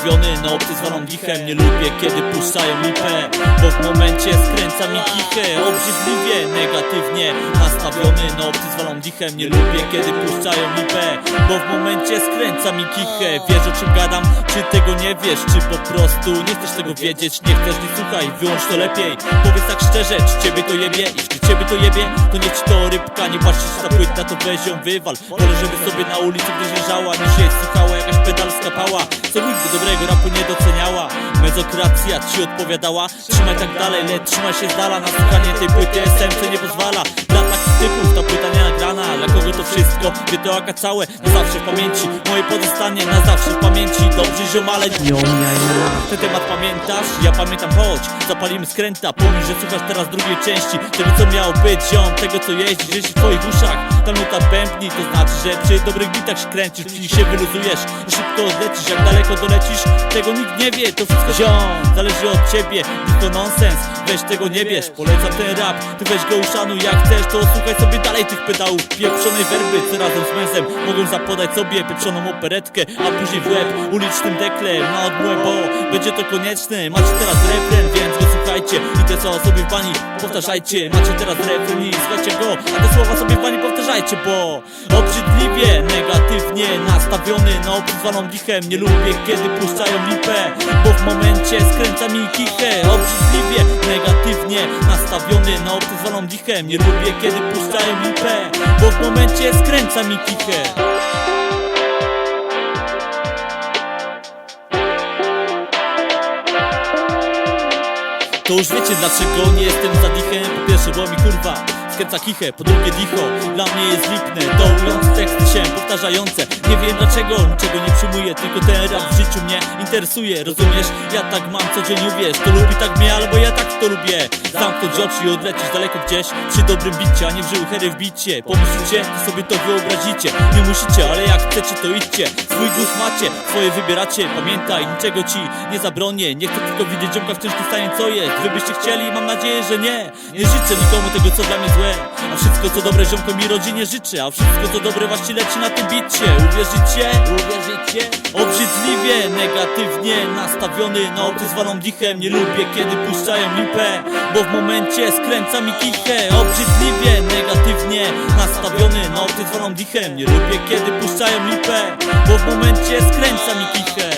Nastawiony na obcy zwaną dichem Nie lubię kiedy puszczają lipę Bo w momencie skręca mi kichę. Obrzydliwie, negatywnie Nastawiony na obcy zwaną dichem Nie lubię kiedy puszczają lipę Bo w momencie skręca mi kichę. Wiesz o czym gadam, czy tego nie wiesz? Czy po prostu nie chcesz tego wiedzieć? Nie chcesz, nie słuchaj, wyłącz to lepiej. Powiedz tak szczerze, czy ciebie to jebie? Jeśli ciebie to jebie, to nie ci to rybka Nie patrz czy ta płyta, to weź ją wywal. Wolę, żeby sobie na ulicy gdzieś leżała Niż jej słuchała jakaś pedalska pała Co nigdy dobrego rapu nie doceniała. Mezokracja ci odpowiadała. Trzymaj tak dalej, lecz trzymaj się z dala. Na słuchanie tej płyty SMC nie pozwala. Dla takich typów ta płyta nie nagrana Dla kogo to wszystko, wie to jaka całe Na zawsze w pamięci, moje pozostanie Na zawsze w pamięci, dobrze ziomale ten temat pamiętasz? Ja pamiętam, chodź, zapalimy skręta. Pomyśl, że słuchasz teraz drugiej części. Tego co miało być, ziom, tego co jeździ Gdzieś w twoich uszach, ta nuta pępni To znaczy, że przy dobrych bitach się kręcisz. Chwili się wyluzujesz, szybko odlecisz. Jak daleko dolecisz, tego nikt nie wie. To wszystko ziom, zależy od ciebie. Tylko nonsens, weź tego nie bierz. Polecam ten rap, ty weź go uszanuj Jak chcesz, to słuchaj sobie dalej tych pedałów. Pieprzonej werby, co razem z męsem Mogą zapodać sobie pieprzoną operetkę. A później w łeb, ulicznym deklem Na odmłę, bo będzie to konieczne. Macie teraz refren, więc go słuchajcie I te słowa sobie w bani powtarzajcie. Macie teraz refren i słuchajcie go. A te słowa sobie w bani powtarzajcie, bo Obrzydliwie, negatywnie nastawiony Na obzwaną dichem Nie lubię kiedy puszczają lipę Bo w momencie skręca mi kichę. Obrzydliwie, negatywnie nastawiony Na obzwaną dichem Nie lubię kiedy puszczają lipę Bo w momencie skręca mi kichę To już wiecie dlaczego nie jestem za dichem. Po pierwsze, bo mi kurwa skręca kichę Po drugie dicho, dla mnie jest lipne Dołujące teksty się powtarzające. Nie wiem dlaczego, niczego nie przyjmuję Tylko ten rap w życiu mnie interesuje Rozumiesz? Ja tak mam co dzień uwierz To lubi tak mnie, albo ja tak to lubię. Zamknąć oczy i odlecieć daleko gdzieś Przy dobrym bicie, a nie w żyłchery wbicie. Pomyślicie, to sobie to wyobrazicie. Nie musicie, ale jak chcecie to idźcie. Swój głos macie, swoje wybieracie. Pamiętaj, niczego ci nie zabronię. Nie chcę tylko widzieć ziomka w ciężkim stanie co jest. Wy byście chcieli, mam nadzieję, że nie. Nie życzę nikomu tego co dla mnie złe A wszystko co dobre ziomkom i rodzinie życzę A wszystko co dobre właśnie leci na tym bicie. Uwierzycie? Uwierzycie? Obrzydliwie, negatywnie nastawiony na obcy zwaną dichem Nie lubię kiedy puszczają lipę Bo w momencie skręca mi kichę. Obrzydliwie, negatywnie nastawiony na obcy zwaną dichem Nie lubię kiedy puszczają lipę Bo w momencie skręca mi kichę